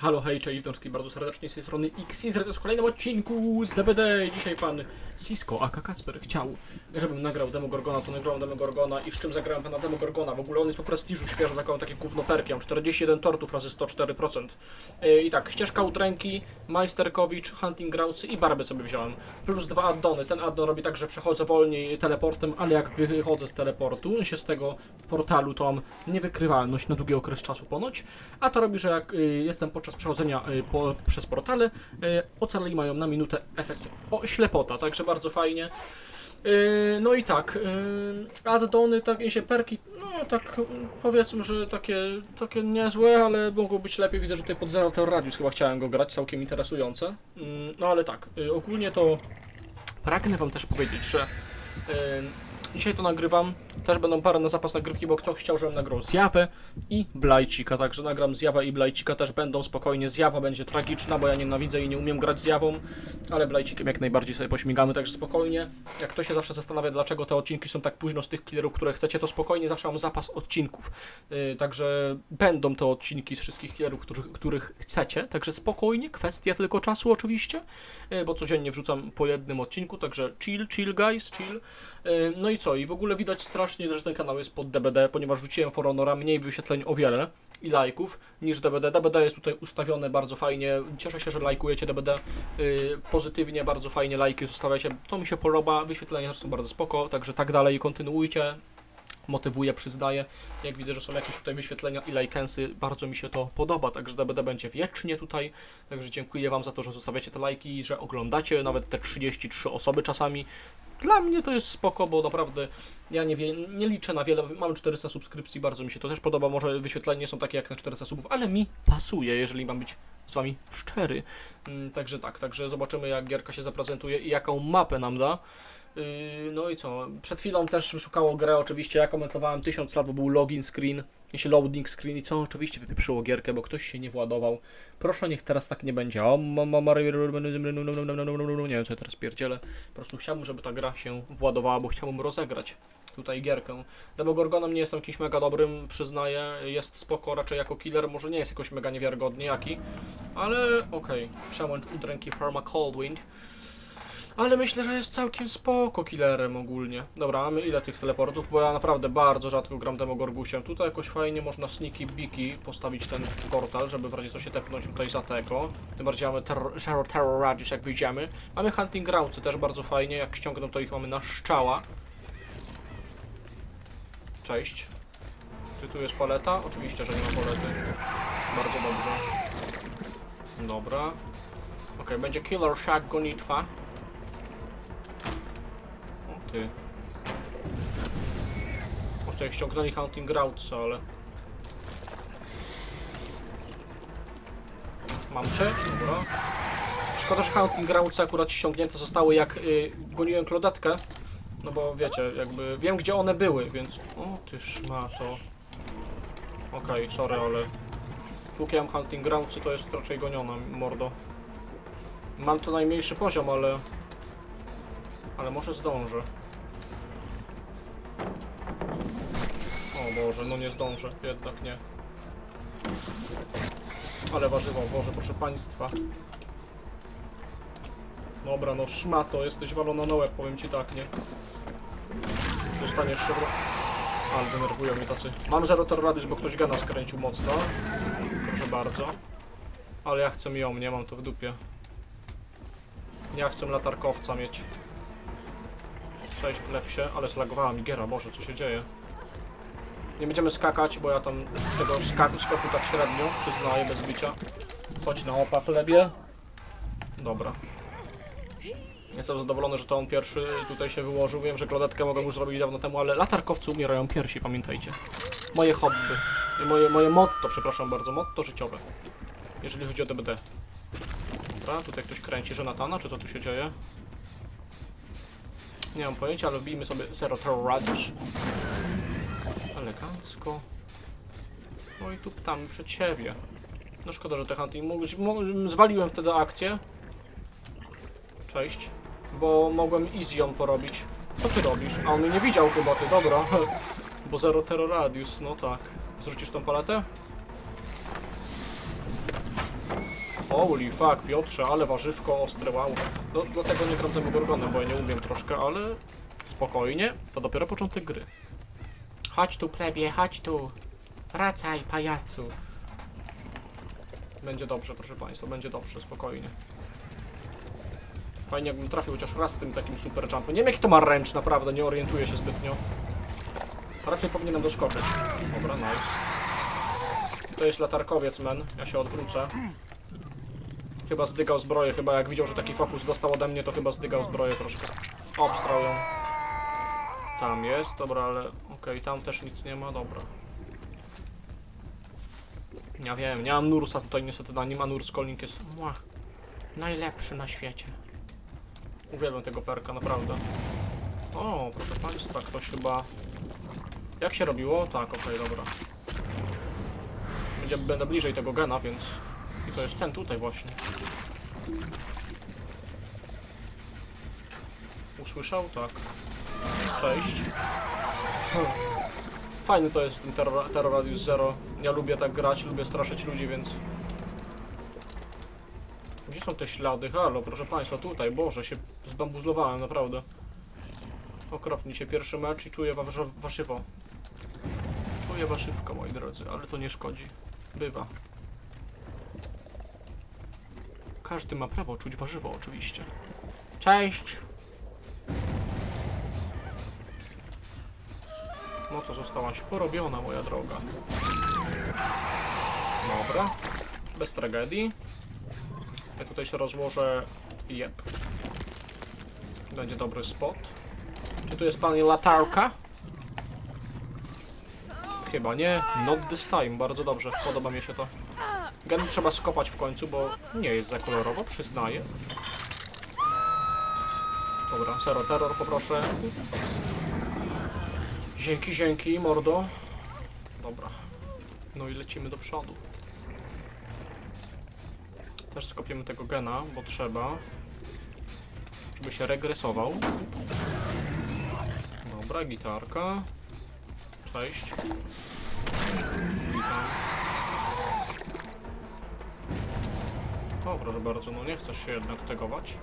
Halo, hej, cześć, witam wszystkich bardzo serdecznie z tej strony Xizr, to jest w kolejnym odcinku z DBD. Dzisiaj pan Cisco, aka Kacper, chciał, żebym nagrał demo Gorgona, to nagrałem demo Gorgona i z czym zagrałem pana demo Gorgona? W ogóle on jest po prestiżu świeżo, taką, takie gówno perki, mam 41 tortów razy 104%. Yy, I tak, ścieżka udręki, Majsterkowicz, Hunting Grounds i Barbę sobie wziąłem. Plus dwa addony, ten addon robi tak, że przechodzę wolniej teleportem, ale jak wychodzę z teleportu, się z tego portalu, to mam niewykrywalność na długi okres czasu ponoć, a to robi, że jak y, jestem podczas przechodzenia y, po, przez portale, y, ocaleni mają na minutę efekt o ślepota, także bardzo fajnie. Y, no i tak, addony, tak, i się perki, no tak powiedzmy, że takie, takie niezłe, ale mogło być lepiej. Widzę, że tutaj pod Zero Radius chyba chciałem go grać, całkiem interesujące. Y, no ale tak, ogólnie to pragnę wam też powiedzieć, że dzisiaj to nagrywam, też będą parę na zapas nagrywki, bo kto chciał, żebym nagrał Zjawę i Blajcika, także nagram Zjawę i Blajcika też będą spokojnie. Zjawa będzie tragiczna, bo ja nienawidzę i nie umiem grać Zjawą, ale Blajcikiem jak najbardziej sobie pośmigamy, także spokojnie. Jak ktoś się zawsze zastanawia, dlaczego te odcinki są tak późno z tych killerów, które chcecie, to spokojnie zawsze mam zapas odcinków. Yy, także będą te odcinki z wszystkich killerów, których, których chcecie, także spokojnie, kwestia tylko czasu oczywiście, yy, bo codziennie wrzucam po jednym odcinku, także chill, chill guys, chill. Yy, No i co? I w ogóle widać strasznie, że ten kanał jest pod DBD, ponieważ rzuciłem For Honora mniej wyświetleń o wiele i lajków niż DBD. DBD jest tutaj ustawione bardzo fajnie. Cieszę się, że lajkujecie DBD yy, pozytywnie, bardzo fajnie lajki zostawiacie. To mi się podoba, wyświetlenia są bardzo spoko, także tak dalej kontynuujcie. Motywuje, przyznaję. Jak widzę, że są jakieś tutaj wyświetlenia i lajkensy, bardzo mi się to podoba, także DBD będzie wiecznie tutaj. Także dziękuję Wam za to, że zostawiacie te lajki, że oglądacie nawet te 33 osoby czasami. Dla mnie to jest spoko, bo naprawdę ja nie, wie, nie liczę na wiele. Mam 400 subskrypcji, bardzo mi się to też podoba. Może wyświetlenia nie są takie jak na 400 subów, ale mi pasuje, jeżeli mam być z Wami szczery. Mm, Także tak, także zobaczymy jak gierka się zaprezentuje i jaką mapę nam da. Yy, No i co? Przed chwilą też wyszukało grę, oczywiście ja komentowałem 1000 lat, bo był login screen, jeśli loading screen i co oczywiście wypieprzyło gierkę, bo ktoś się nie władował. Proszę niech teraz tak nie będzie. O, nie wiem co ja teraz pierdzielę. Po prostu chciałbym, żeby ta gra się władowała, bo chciałbym rozegrać tutaj gierkę. Demogorgonem nie jestem kimś mega dobrym, przyznaję. Jest spoko raczej jako killer, może nie jest jakoś mega niewiarygodny jaki, ale okej. Przełącz udręki Pharma Coldwind. Ale myślę, że jest całkiem spoko killerem ogólnie. Dobra, mamy ile tych teleportów? Bo ja naprawdę bardzo rzadko gram Demogorgusiem. Tutaj jakoś fajnie można sneaky biki postawić ten portal, żeby w razie co się tepnąć tutaj za tego. Tym bardziej mamy terror, terror, terror radius jak wyjdziemy. Mamy hunting groundsy też bardzo fajnie. Jak ściągną to ich mamy na szczała. Cześć. Czy tu jest paleta? Oczywiście, że nie ma palety. Bardzo dobrze. Dobra. Ok, będzie killer shot gonitwa. Ty. Tutaj ściągnęli Hunting Grounds, ale... Mam cię? Dobra. Szkoda, że Hunting Grounds akurat ściągnięte zostały jak y, goniłem klodetkę. No bo wiecie, jakby wiem gdzie one były, więc... O ty szmato. Okej, sorry, ale... Mam Hunting Groundsy, to jest raczej goniona, mordo. Mam to najmniejszy poziom, ale... Ale może zdążę. O Boże, no nie zdążę, jednak nie. Ale warzywo, Boże, proszę Państwa. Dobra, no szmato, jesteś walona na łeb, powiem Ci tak, nie? Dostaniesz szybko. Ale denerwują mnie tacy. Mam zero torradius, bo ktoś gana skręcił mocno. Proszę bardzo. Ale ja chcę ją, nie mam to w dupie. Ja chcę latarkowca mieć. Cześć, plepsie, ale zlagowała mi giera, Boże, co się dzieje? Nie będziemy skakać, bo ja tam tego skaku, skoku tak średnio, przyznaję, bez bicia. Chodź na opa, plebie. Dobra. Jestem zadowolony, że to on pierwszy tutaj się wyłożył. Wiem, że klodetkę mogłem już zrobić dawno temu, ale latarkowcy umierają pierwsi, pamiętajcie. Moje hobby. Moje, moje motto, przepraszam bardzo, motto życiowe. Jeżeli chodzi o DBD. Dobra, tutaj ktoś kręci Żonatana, czy co tu się dzieje? Nie mam pojęcia, ale wbijmy sobie Zero Terror Radius. Elegancko. No i tu ptamy przed siebie. No szkoda, że te hunting... Zwaliłem wtedy akcję. Cześć. Bo mogłem easy porobić. Co ty robisz? A on mnie nie widział chyba, ty, dobra. Bo Zero Terror Radius, no tak. Zrzucisz tą paletę? Holy fuck, Piotrze, ale warzywko ostre, wow. No, dlatego nie gram temu Gorgonem, bo ja nie umiem troszkę, ale spokojnie, to dopiero początek gry. Chodź tu, plebie, chodź tu. Wracaj, pajacu. Będzie dobrze, proszę Państwa, będzie dobrze, spokojnie. Fajnie jakbym trafił chociaż raz z tym takim super jumpem. Nie wiem jaki to ma ręcz, naprawdę, nie orientuję się zbytnio. Raczej powinienem doskoczyć. Dobra, nice. To jest latarkowiec, men. Ja się odwrócę. Chyba zdygał zbroję, chyba jak widział, że taki fokus dostał ode mnie, to chyba zdygał zbroję troszkę. Obstrał ją. Tam jest, dobra, ale okej, tam też nic nie ma, dobra. Ja wiem, nie mam Nursa tutaj niestety, na nim, a Nurs Kolnik jest mua, najlepszy na świecie. Uwielbiam tego perka, naprawdę. O, proszę Państwa, ktoś chyba... Jak się robiło? Tak, okej, dobra. Będzie, będę bliżej tego gena, więc... I to jest ten tutaj właśnie. Usłyszał? Tak. Cześć. Fajny to jest ten Terror, Terror Radius Zero. Ja lubię tak grać, lubię straszyć ludzi, więc... Gdzie są te ślady? Halo, proszę Państwa, tutaj, Boże, się zbambuzlowałem, naprawdę. Okropnie się pierwszy mecz i czuję warzyw warzywo. Czuję warzywko, moi drodzy, ale to nie szkodzi. Bywa. Każdy ma prawo czuć warzywo, oczywiście. Cześć! No to zostałaś porobiona, moja droga. Dobra. Bez tragedii. Ja tutaj się rozłożę. Jep. Będzie dobry spot. Czy tu jest pani latarka? Chyba nie. Not this time. Bardzo dobrze. Podoba mi się to. Gen trzeba skopać w końcu, bo nie jest za kolorowo, przyznaję. Dobra, zero terror poproszę. Dzięki, dzięki, mordo. Dobra. No i lecimy do przodu. Też skopiemy tego gena, bo trzeba. Żeby się regresował. Dobra, gitarka. Cześć. Witam. Proszę bardzo, no nie chcesz się jednak tegować.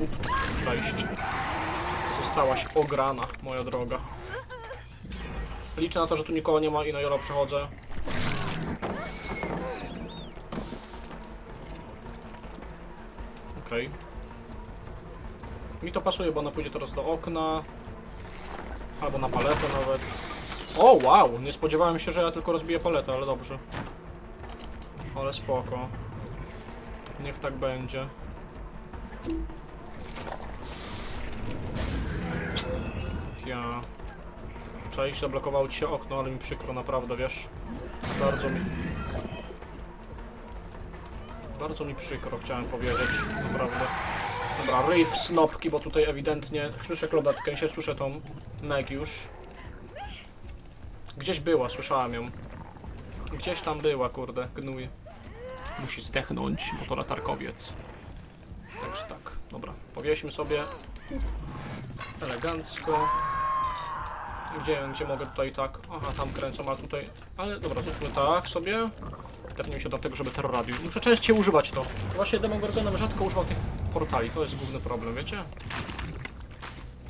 Up, cześć. Zostałaś ograna, moja droga. Liczę na to, że tu nikogo nie ma i na jolo przechodzę. Okej. Mi to pasuje, bo ona pójdzie teraz do okna. Albo na paletę nawet. O, wow! Nie spodziewałem się, że ja tylko rozbiję paletę, ale dobrze. Ale spoko. Niech tak będzie. Ja... Cześć, zablokowało ci się okno, ale mi przykro, naprawdę, wiesz? Bardzo mi... Bardzo mi przykro, chciałem powiedzieć, naprawdę. Dobra, ryj snopki, bo tutaj ewidentnie słyszę klodetkę i się słyszę tą Meg już. Gdzieś była, słyszałem ją. Gdzieś tam była, kurde, gnój. Musi zdechnąć, bo to latarkowiec. Także tak, dobra. Powieśmy sobie elegancko. Gdzie, gdzie mogę tutaj tak? Aha, tam kręcą, a tutaj... Ale dobra, zróbmy tak sobie. Tepnijmy się do tego, żeby terror radius. Muszę częściej używać to. Właśnie Demogorgonem rzadko używam tych portali, to jest główny problem, wiecie?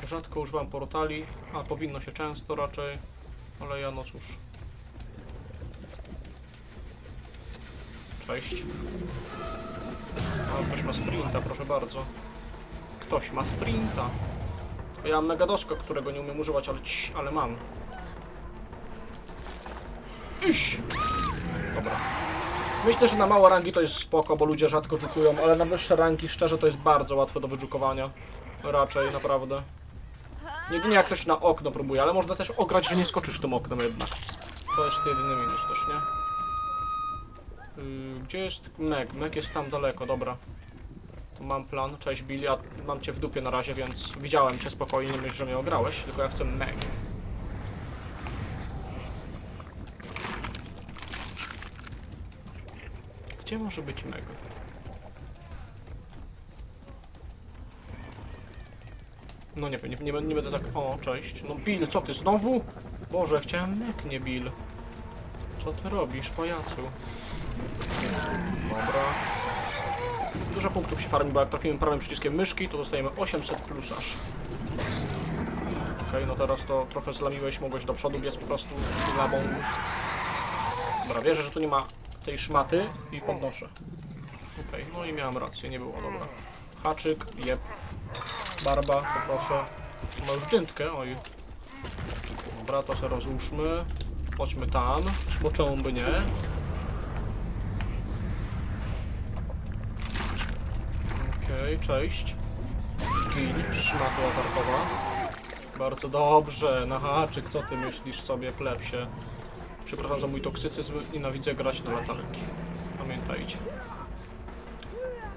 Rzadko używam portali, a powinno się często raczej, ale ja no cóż. Cześć. A, ktoś ma sprinta, proszę bardzo. Ktoś ma sprinta. Ja mam mega doskok, którego nie umiem używać, ale cii, ale mam. Iś! Dobra. Myślę, że na małe rangi to jest spoko, bo ludzie rzadko dżukują, ale na wyższe rangi szczerze to jest bardzo łatwe do wydżukowania. Raczej, naprawdę. Jedynie jak ktoś na okno próbuje, ale można też ograć, że nie skoczysz tym oknem jednak. To jest jedyny minus też, nie? Yy, gdzie jest Meg? Meg jest tam daleko, dobra. To mam plan. Cześć Bill, ja mam cię w dupie na razie, więc widziałem cię spokojnie, nie myśl, że mnie ograłeś, tylko ja chcę Meg. Gdzie może być Meg? No nie wiem, nie, nie, nie będę tak... O, cześć. No Bill, co ty, znowu? Boże, chciałem Meg, nie Bill. Co ty robisz, pajacu? Dobra. Dużo punktów się farmi, bo jak trafimy prawym przyciskiem myszki, to dostajemy 800 plus aż. Okej, no teraz to trochę zlamiłeś, mogłeś do przodu biec po prostu labą. Dobra, wierzę, że tu nie ma tej szmaty i podnoszę. Okej, no i miałem rację, nie było, dobra. Haczyk, jeb. Barba, poproszę. Ma już dyntkę, oj. Dobra, to sobie rozłóżmy. Chodźmy tam, bo czemu by nie? Okej, cześć. Gil, szmata latarkowa. Bardzo dobrze, na haczyk, co ty myślisz sobie, plepsie? Przepraszam za mój toksycyzm, nienawidzę grać na latarki. Pamiętajcie.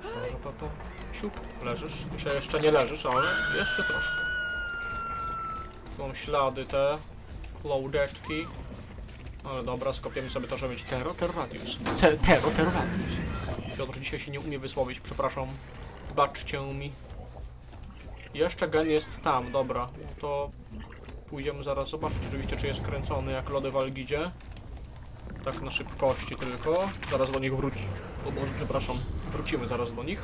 Dobra, papa. Siup, leżysz. Myślę, jeszcze nie leżysz, ale jeszcze troszkę. Mam ślady te, klodeczki. Ale dobra, skopiemy sobie to, żeby mieć Tero Terradius. Tero Terradius. Piotr dzisiaj się nie umie wysłowić, przepraszam. Wybaczcie mi. Jeszcze gen jest tam, dobra. To pójdziemy zaraz zobaczyć oczywiście, czy jest kręcony jak lody w Algidzie. Tak na szybkości tylko. Zaraz do nich wróć. O Boże, przepraszam. Wrócimy zaraz do nich.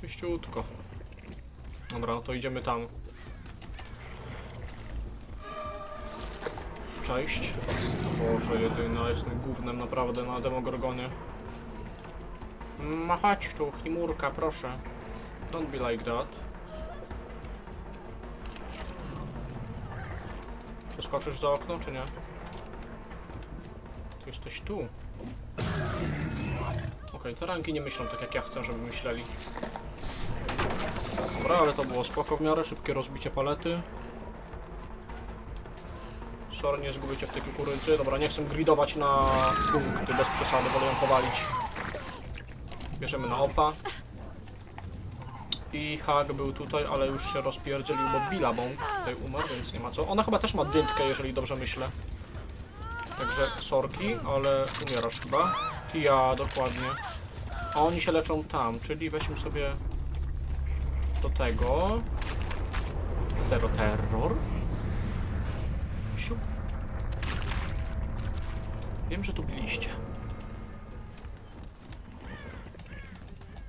Czyściutko. Dobra, no to idziemy tam. Cześć. Boże, jedyna, jestem gównem naprawdę na Demogorgonie. Ma chodź tu, proszę. Don't be like that. Przeskoczysz za okno, czy nie? Ty jesteś tu. Okej, te ranki nie myślą tak jak ja chcę, żeby myśleli. Dobra, ale to było spoko w miarę, szybkie rozbicie palety. Sorry, nie zgubicie w tej kukurydzy. Dobra, nie chcę gridować na punkty bez przesady, wolę ją powalić. Bierzemy na opa. I Hag był tutaj, ale już się rozpierdzielił, bo Billabong tutaj umarł, więc nie ma co. Ona chyba też ma dyntkę, jeżeli dobrze myślę. Także sorki, ale umierasz chyba. Tia, dokładnie. A oni się leczą tam, czyli weźmy sobie do tego. Zero terror. Siup. Wiem, że tu byliście.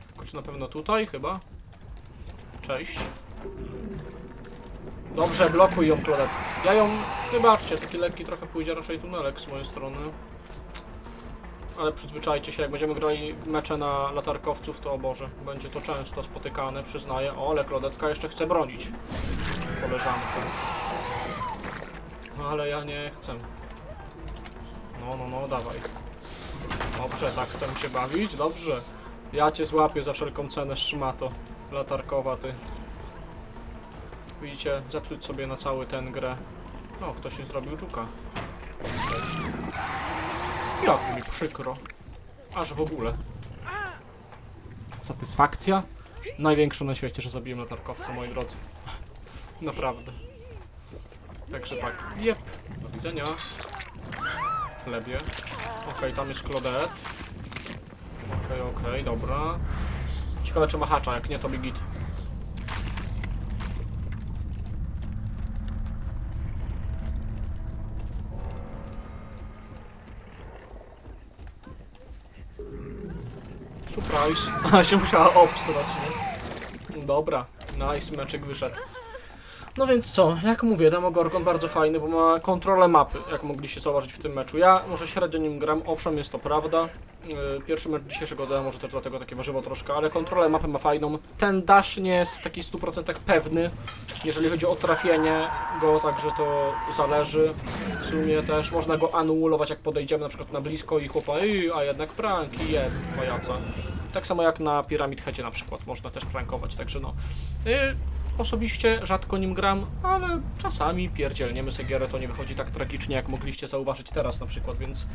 Tylko czy na pewno tutaj chyba? Cześć. Dobrze, blokuj ją, Klodet. Ja ją, wybaczcie, taki lekki trochę pójdzie raczej tunelek z mojej strony. Ale przyzwyczajcie się, jak będziemy grali mecze na latarkowców, to o Boże, będzie to często spotykane, przyznaję. O, ale Klodetka jeszcze chce bronić koleżankę. No, ale ja nie chcę. No, no, no, dawaj. Dobrze, tak chcę się bawić, dobrze. Ja cię złapię za wszelką cenę, szmato. Latarkowa, ty. Widzicie, zepsuć sobie na cały ten grę. No, ktoś nie zrobił. Cześć. Jak mi przykro. Aż w ogóle. Satysfakcja? Największą na świecie, że zabiłem latarkowca, moi drodzy. Naprawdę. Także tak. Jep. Do widzenia. Chlebie. Okej, tam jest Claudette. Okej, okej, dobra. Ciekawe czy ma hacza, jak nie to big git. Surprise. A się musiała obsrać, nie? Dobra, nice, meczek wyszedł. No więc co, jak mówię, Demogorgon bardzo fajny, bo ma kontrolę mapy, jak mogliście zauważyć w tym meczu. Ja może średnio nim gram, owszem, jest to prawda. Yy, Pierwszy mecz dzisiejszego demo, może też dlatego takie warzywo troszkę, ale kontrolę mapy ma fajną. Ten dash nie jest taki 100% pewny, jeżeli chodzi o trafienie go, także to zależy. W sumie też można go anulować, jak podejdziemy na przykład na blisko i chłopa, "Ej, a jednak prank i je, pajaca. Tak samo jak na Pyramid Headzie na przykład, można też prankować, także no. Osobiście rzadko nim gram, ale czasami pierdzielniemy segierę, to nie wychodzi tak tragicznie, jak mogliście zauważyć teraz na przykład, więc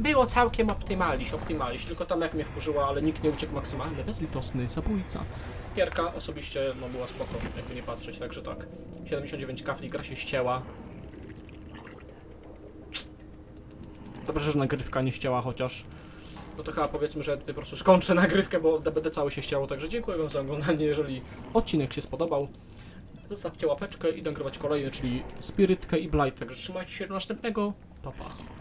było całkiem optymaliś, optymaliś, tylko tam jak mnie wkurzyła, ale nikt nie uciekł maksymalnie, bezlitosny zabójca. Gierka osobiście no, była spoko, jakby nie patrzeć, także tak. 79 kafli, gra się ścięła. Dobrze, że nagrywka nie ścięła chociaż. No to chyba powiedzmy, że po prostu skończę nagrywkę, bo DBD cały się ścięło, także dziękuję wam za oglądanie, jeżeli odcinek się spodobał. zostawcie łapeczkę i nagrywać kolejny, czyli Spirytkę i Blight. Także trzymajcie się do następnego. Pa, pa.